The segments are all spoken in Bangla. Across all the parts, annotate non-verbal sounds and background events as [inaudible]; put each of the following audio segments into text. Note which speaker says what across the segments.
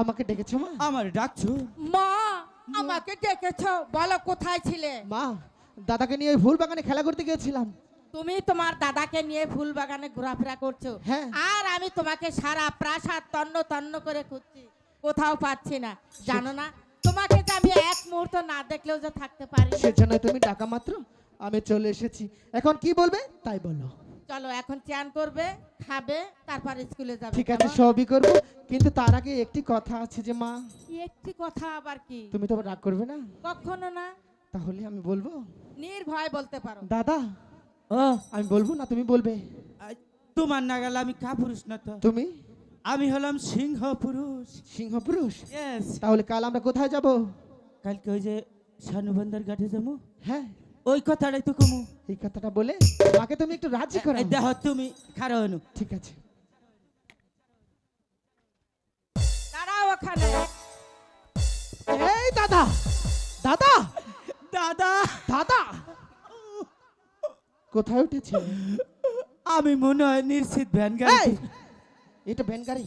Speaker 1: আমাকে ডেকেছো মা?
Speaker 2: আমার ডাকছো?
Speaker 3: মা আমাকে ডেকেছ। বলো কোথায় ছিলে?
Speaker 1: মা দাদাকে নিয়ে ওই ফুল বাগানে খেলা করতে গিয়েছিলাম।
Speaker 3: তুমি তোমার দাদাকে নিয়ে ফুল বাগানে ঘোরাফেরা করছ।
Speaker 1: হ্যাঁ।
Speaker 3: আর আমি তোমাকে সারা প্রাসাদ তন্ন তন্ন করে খুঁজছি। কোথাও পাচ্ছি না। জানো না তোমাকে যে আমি এক মুহূর্ত না দেখলেও যে থাকতে পারি।
Speaker 1: সেজন্য তুমি টাকা মাত্র। আমি চলে এসেছি। এখন কি বলবে? তাই বলো।
Speaker 3: চলো এখন চান করবে খাবে তারপর স্কুলে যাবে।
Speaker 1: ঠিক আছে সবই করব। কিন্তু তার আগে একটি কথা আছে যে মা।
Speaker 3: একটি কথা আবার কি?
Speaker 1: তুমি তো রাগ করবে না?
Speaker 3: কখনো না।
Speaker 1: তাহলে আমি বলব?
Speaker 3: নির্ভয় বলতে পারো।
Speaker 1: দাদা
Speaker 2: ও।
Speaker 1: আমি বলব না তুমি বলবে?
Speaker 2: তোমার না গেল আমি কা পুরুষ না তো।
Speaker 1: তুমি?
Speaker 2: আমি হলাম সিংহ পুরুষ
Speaker 1: সিংহ পুরুষ
Speaker 2: ইয়েস
Speaker 1: তাহলে কাল আমরা কোথায় যাব?
Speaker 2: কালকে ওই যে শানুবন্দর ঘাটে যাব।
Speaker 1: হ্যাঁ।
Speaker 2: ওই কথাটাই তো কমু।
Speaker 1: এই কথাটা বলে মাকে তুমি একটু রাজি করো
Speaker 2: দেখো তুমি খারাপ হনু
Speaker 1: ঠিক আছে।
Speaker 3: দাঁড়াও ওখানে।
Speaker 1: এই দাদা দাদা
Speaker 2: দাদা।
Speaker 1: দাদা। কোথায় উঠেছে?
Speaker 2: আমি মনে হয় নিশ্চিত ভ্যান গাড়ি।
Speaker 1: এটা ভ্যান গাড়ি।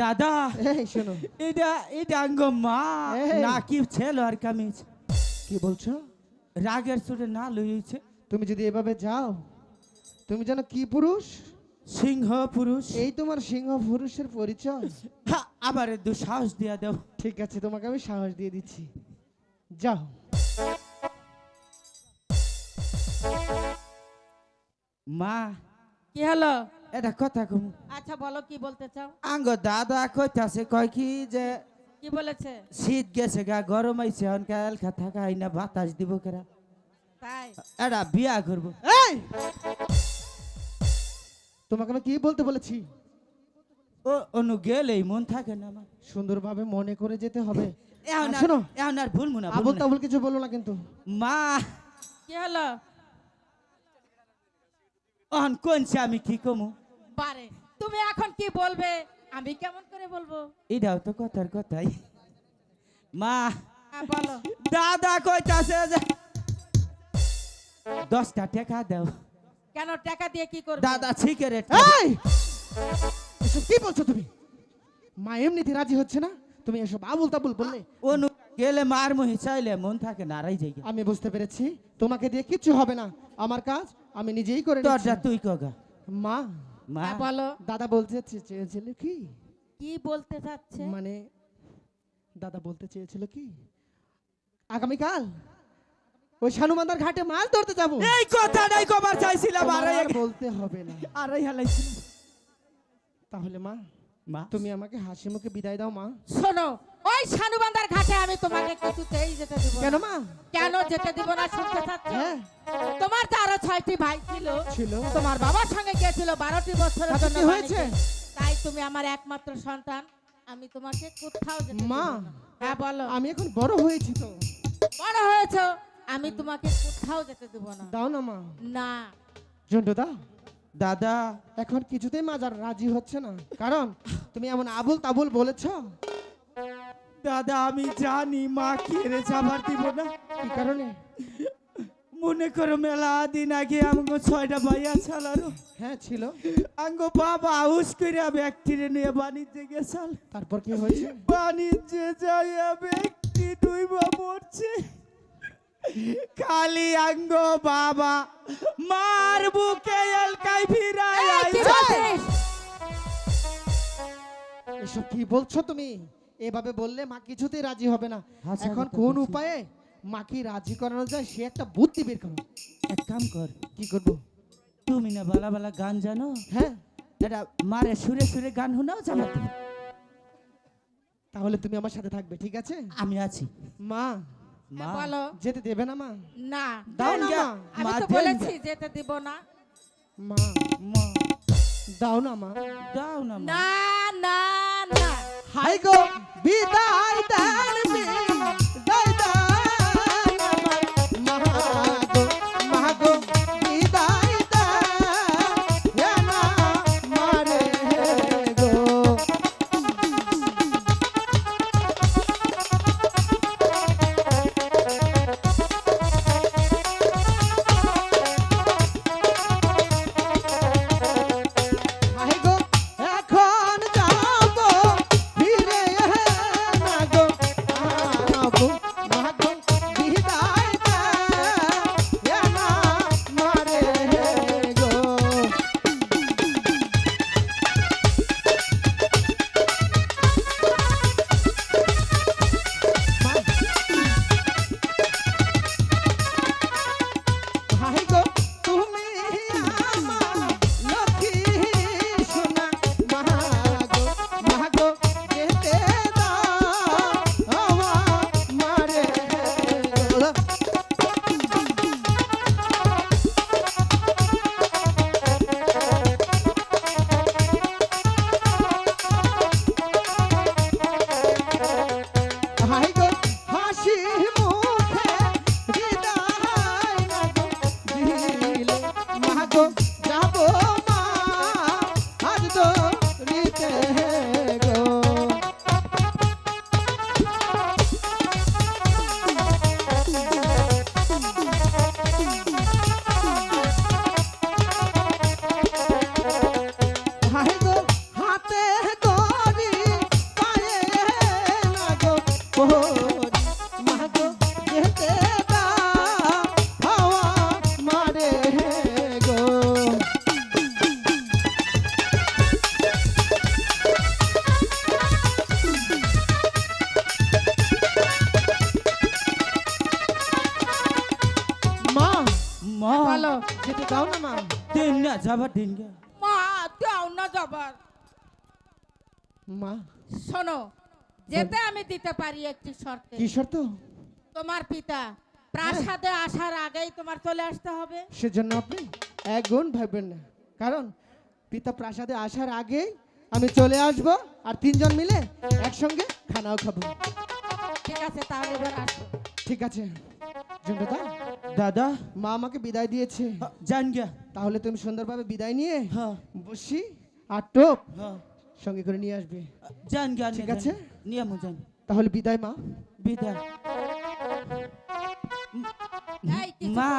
Speaker 2: দাদা।
Speaker 1: এই শোনো।
Speaker 2: এটা এটা আঙ্গ মা
Speaker 1: এই।
Speaker 2: না কি ছেলে আর কামিজ?
Speaker 1: কি বলছো?
Speaker 2: রাগের সুরে না লইছে
Speaker 1: তুমি যদি এভাবে যাও তুমি জানো কি পুরুষ?
Speaker 2: সিংহ পুরুষ।
Speaker 1: এই তোমার সিংহ পুরুষের পরিচয়।
Speaker 2: আবার দু সাহস দিয়া দেও।
Speaker 1: ঠিক আছে তোমাকে আমি সাহস দিয়ে দিচ্ছি। যাও।
Speaker 2: মা
Speaker 3: কি হলো?
Speaker 2: এটা কথা কম।
Speaker 3: আচ্ছা বলো কি বলতে চাও?
Speaker 2: আঙ্গ দাদা কইতাছে কয় কি যে
Speaker 3: কি বলেছে?
Speaker 2: শীত গেছে গা গরম আইছে হন কাল থাকা হয় না বাতাস দিব কেরা?
Speaker 3: তাই?
Speaker 2: এটা বিয়া করব।
Speaker 1: এই! তোমাকে আমি কি বলতে বলেছি?
Speaker 2: ও অনু গেলেই মন থাকে না আমার।
Speaker 1: সুন্দরভাবে মনে করে যেতে হবে।
Speaker 2: এখন
Speaker 1: আর শোনো
Speaker 2: এখন আর ভুলবো না
Speaker 1: আবল
Speaker 2: ভুলবো না।
Speaker 1: তাবল কিছু বলো না কিন্তু।
Speaker 2: মা!
Speaker 3: কি হলো?
Speaker 2: অহন কোনছে আমি কি কমু?
Speaker 3: বারে তুমি এখন কি বলবে? আমি কেমন করে বলব?
Speaker 2: এটাও তো কথার কথাই। মা
Speaker 3: হ্যাঁ বলো।
Speaker 2: দাদা কইতাছে যে দশটা টাকা দাও।
Speaker 3: কেন টাকা দিয়ে কি করবে?
Speaker 2: দাদা সিগারেট
Speaker 1: এই! এসব কি বলছো তুমি? মা এমনিতে রাজি হচ্ছে না? তুমি এসব আবুল তাবুল বললে
Speaker 2: অনু গেলে মার মহি চাইলে মন থাকে নারাই যাই
Speaker 1: আমি বুঝতে পেরেছি। তোমাকে দিয়ে কিচ্ছু হবে না। আমার কাজ আমি নিজেই করে নিচ্ছি।
Speaker 2: তুই কগা।
Speaker 1: মা
Speaker 2: মা
Speaker 3: হ্যাঁ বলো।
Speaker 1: দাদা বলতে চেয়েছিল কি?
Speaker 3: কি বলতে চাচ্ছে?
Speaker 1: মানে দাদা বলতে চেয়েছিল কি? আগামীকাল ওই শানুমান্দার ঘাটে মাছ ধরতে যাব।
Speaker 2: এই কথাটাই কবার চাইছিলাম
Speaker 1: আর। বলতে হবে না।
Speaker 2: আড়াই হালাইছিল
Speaker 1: তাহলে মা
Speaker 2: মা।
Speaker 1: তুমি আমাকে হাসি মুখে বিদায় দাও মা।
Speaker 3: শোনো ওই শানুবান্দার ঘাটে আমি তোমাকে কিছুতেই যেতে দিব।
Speaker 1: কেন মা?
Speaker 3: কেন যেতে দিব না শুনতে চাচ্ছ?
Speaker 1: হ্যাঁ।
Speaker 3: তোমার তো আরও ছয়টি ভাই ছিল।
Speaker 1: ছিল।
Speaker 3: তোমার বাবার সঙ্গে গিয়েছিল বারোটি বছরের জন্য
Speaker 1: কি হয়েছে?
Speaker 3: তাই তুমি আমার একমাত্র সন্তান। আমি তোমাকে কোথাও যেতে
Speaker 1: মা।
Speaker 3: হ্যাঁ বলো।
Speaker 1: আমি এখন বড় হয়েছি তো।
Speaker 3: বড় হয়েছো। আমি তোমাকে কোথাও যেতে দেব না।
Speaker 1: দাও না মা।
Speaker 3: না।
Speaker 1: জন্টু দা
Speaker 2: দাদা
Speaker 1: এখন কিছুতেই মাজার রাজি হচ্ছে না। কারণ তুমি এমন আবুল তাবুল বলেছ।
Speaker 2: দাদা আমি জানি মা কি রে যাবার দিব না।
Speaker 1: কি কারণে?
Speaker 2: মনে করো মেলা দিন আগে আমাকে ছয়টা ভাইয়া ছাড়ারো
Speaker 1: হ্যাঁ ছিল।
Speaker 2: আঙ্গ বাবা হাউস করে ব্যক্তিরে নিয়ে বাণিজ্যে গেছাল।
Speaker 1: তারপর কি হয়েছে?
Speaker 2: বাণিজ্যে যাইয়া ব্যক্তি ডুইবা পড়ছে খালি আঙ্গ বাবা মার বুকে এলকাই ফিরাই?
Speaker 1: এসব কি বলছো তুমি? এভাবে বললে মা কিছুতেই রাজি হবে না। এখন কোন উপায়ে মাকে রাজি করানো যায় সে একটা বুদ্ধি বের করো।
Speaker 2: এক কাম কর।
Speaker 1: কি করব?
Speaker 2: তুমি না বালা বালা গান জানো?
Speaker 1: হ্যাঁ।
Speaker 2: এটা মারে সুরে সুরে গান শোনাও জামাতে
Speaker 1: তাহলে তুমি আমার সাথে থাকবে ঠিক আছে?
Speaker 2: আমি আছি।
Speaker 1: মা।
Speaker 2: মা
Speaker 3: হ্যাঁ, বলো।
Speaker 1: যেতে দেবে না মা?
Speaker 3: না
Speaker 1: দাও না মা।
Speaker 3: আমি তো বলেছি যেতে দিব না।
Speaker 1: মা।
Speaker 2: মা।
Speaker 1: দাও না মা।
Speaker 2: দাও না মা।
Speaker 3: না না না।
Speaker 1: হাই গো বিদায় দান গো যেতে দাও মারে গো? মা মা।
Speaker 3: বলো
Speaker 1: না মা।
Speaker 2: দিন না যাবার দিন
Speaker 3: মা দাও না যাবার।
Speaker 1: মা।
Speaker 3: শোনো যেতে আমি দিতে পারি একটি শর্তে।
Speaker 1: কি শর্ত?
Speaker 3: তোমার পিতা প্রাসাদে আসার আগেই তোমার চলে আসতে হবে।
Speaker 1: সেজন্য আপনি এক গুণ ভাববেন না। কারণ পিতা প্রাসাদে আসার আগেই আমি চলে আসব আর তিনজন মিলে একসঙ্গে খানাও খাব।
Speaker 3: ঠিক আছে তাহলে এবার আসো।
Speaker 1: ঠিক আছে। জন্টুদা
Speaker 2: দাদা
Speaker 1: মা আমাকে বিদায় দিয়েছে।
Speaker 2: জান গিয়া।
Speaker 1: তাহলে তুমি সুন্দরভাবে বিদায় নিয়ে
Speaker 2: হ্যাঁ।
Speaker 1: বসি আর টোপ
Speaker 2: হ্যাঁ।
Speaker 1: সঙ্গে করে নিয়ে আসবে।
Speaker 2: জান গিয়া
Speaker 1: ঠিক আছে।
Speaker 2: নিয়ে মু জান
Speaker 1: তাহলে বিদায় মা।
Speaker 2: বিদায়। মা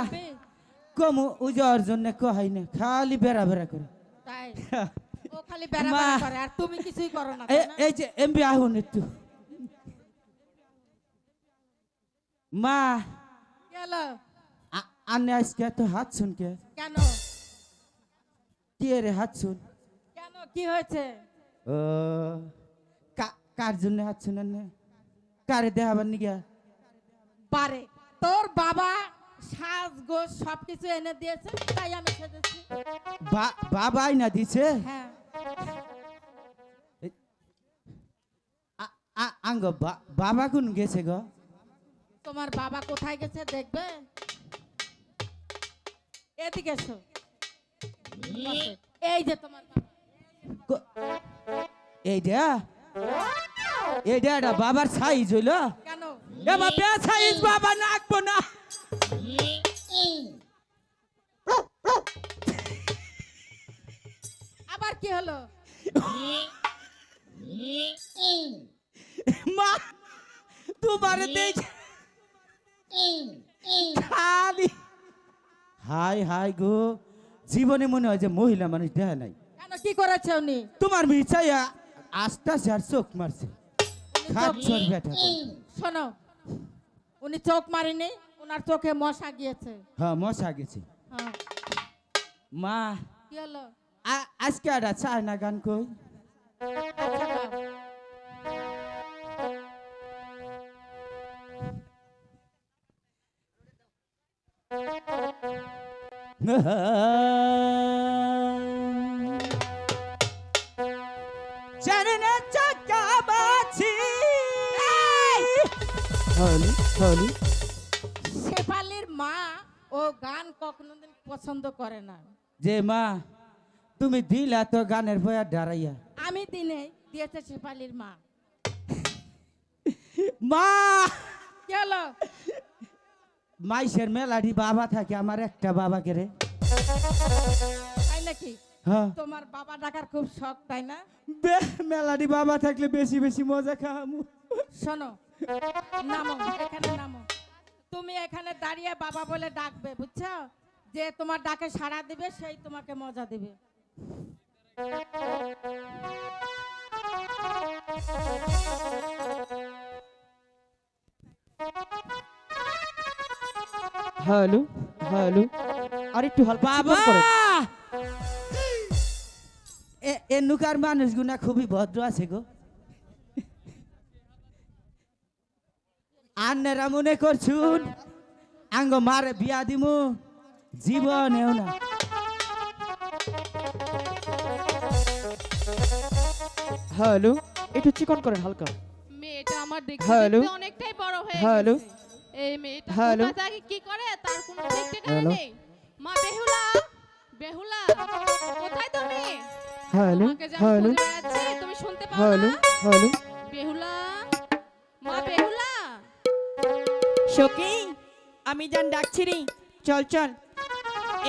Speaker 2: কমু উজার জন্য কহাই না খালি বেড়া বেড়া করে।
Speaker 3: তাই? [laughs] ও খালি বেড়া বেড়া করে আর তুমি কিছুই করো না
Speaker 2: এ- এই যে এমবি আহুন একটু। মা
Speaker 3: গেল।
Speaker 2: আ- আন্নে আজকে এত হাত শুন কে?
Speaker 3: কেন?
Speaker 2: কে রে হাত শুন?
Speaker 3: কেন? কি হয়েছে?
Speaker 2: ও কা- কার জন্য হাত শুন আন্নে কারে দেখাবার নিগা
Speaker 3: পারে তোর বাবা সাজ গোজ সবকিছু এনে দিয়েছে তাই আমি সেজেছি।
Speaker 2: বা- বাবাই না দিছে?
Speaker 3: হ্যাঁ।
Speaker 2: আঙ্গ বাবা কোন গেছে গো?
Speaker 3: তোমার বাবা কোথায় গেছে দেখবে? এদিকে এসো। এই যে তোমার বাবা।
Speaker 2: এইটা এইটা এটা বাবার সাইজ হইল। বে সাইজ বাবা নাকবো না।
Speaker 3: আবার কি হলো?
Speaker 2: মা তোমার খালি হাই হাই গো জীবনে মনে হয় যে মহিলা মানুষ দেখা নাই।
Speaker 3: কেন কি করেছে উনি?
Speaker 2: তোমার মিছাইয়া আস্তে আর চোখ মারছে। বেটা করে।
Speaker 3: শোনো উনি চোখ মারিনি ওনার চোখে মশা গিয়েছে।
Speaker 2: হ্যাঁ মশা গেছে
Speaker 3: হ্যাঁ।
Speaker 2: মা
Speaker 3: কি হলো?
Speaker 2: আ- আজকে একটা চায় না গান কই?
Speaker 3: আচ্ছা। [laughs]
Speaker 2: হলু হলু
Speaker 3: শেফালির মা ও গান কখনোদিন পছন্দ করে না।
Speaker 2: যে মা তুমি দিলা তো গানের বয়া ডারাইয়া।
Speaker 3: আমি দিনে দিয়েছে শেফালির মা। [laughs]
Speaker 2: মা!
Speaker 3: হলো?
Speaker 2: মাইসের মেলাডি বাবা থাকে আমার একটা বাবা কে রে।
Speaker 3: তাই নাকি?
Speaker 2: হ্যাঁ।
Speaker 3: তোমার বাবা ডাকার খুব শখ তাই না?
Speaker 2: বে- মেলাডি বাবা থাকলে বেশি বেশি মজা খাওয়ামু।
Speaker 3: শোনো নামো এখানে নামো। তুমি এখানে দাঁড়িয়ে বাবা বলে ডাকবে বুঝছ? যে তোমার ডাকে সাড়া দিবে সেই তোমাকে মজা দিবে।
Speaker 4: Hello hello. আর একটু
Speaker 2: বাবা! এ- নুকার মানুষগুনা খুবই ভদ্র আছে গো। আন্নেরা মনে করছুন? আঙ্গ মারে বিয়া দিমু। জীবনেও না।
Speaker 4: হ্যালো একটু চিকন করেন হালকা।
Speaker 5: মেয়েটা আমার দেখতে
Speaker 4: হ্যালো?
Speaker 5: দেখতে অনেকটাই বড় হয়ে
Speaker 4: হ্যালো?
Speaker 5: এই মেয়েটা
Speaker 4: হ্যালো?
Speaker 5: কি করে? তার কোনো ঠিক ঠিকানা
Speaker 4: হ্যালো?
Speaker 5: নেই। মা বেহুলা বেহুলা কোথায় তুমি?
Speaker 4: হ্যালো। হ্যালো।
Speaker 5: তুমি শুনতে পাও
Speaker 4: হ্যালো। হ্যালো।
Speaker 5: বেহুলা মা বেহুলা
Speaker 6: আমি যান ডাকছি রে। চল চল।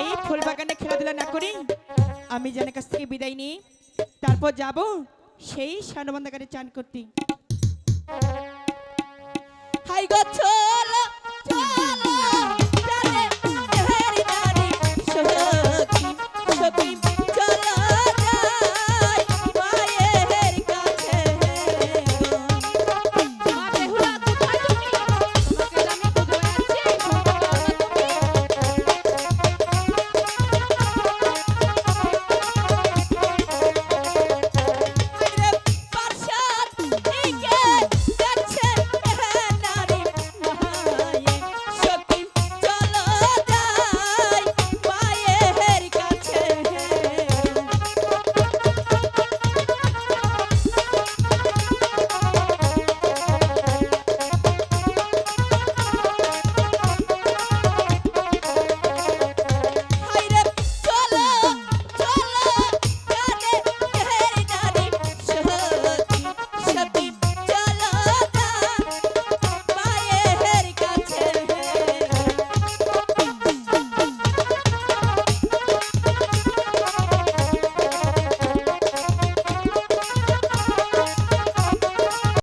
Speaker 6: এই ফুল বাগানে খেলাধুলা না করি। আমি যেন কাছ থেকে বিদায় নিই। তারপর যাব সেই সানবন্ধাগারে চান করতে। হাই গচ্ছ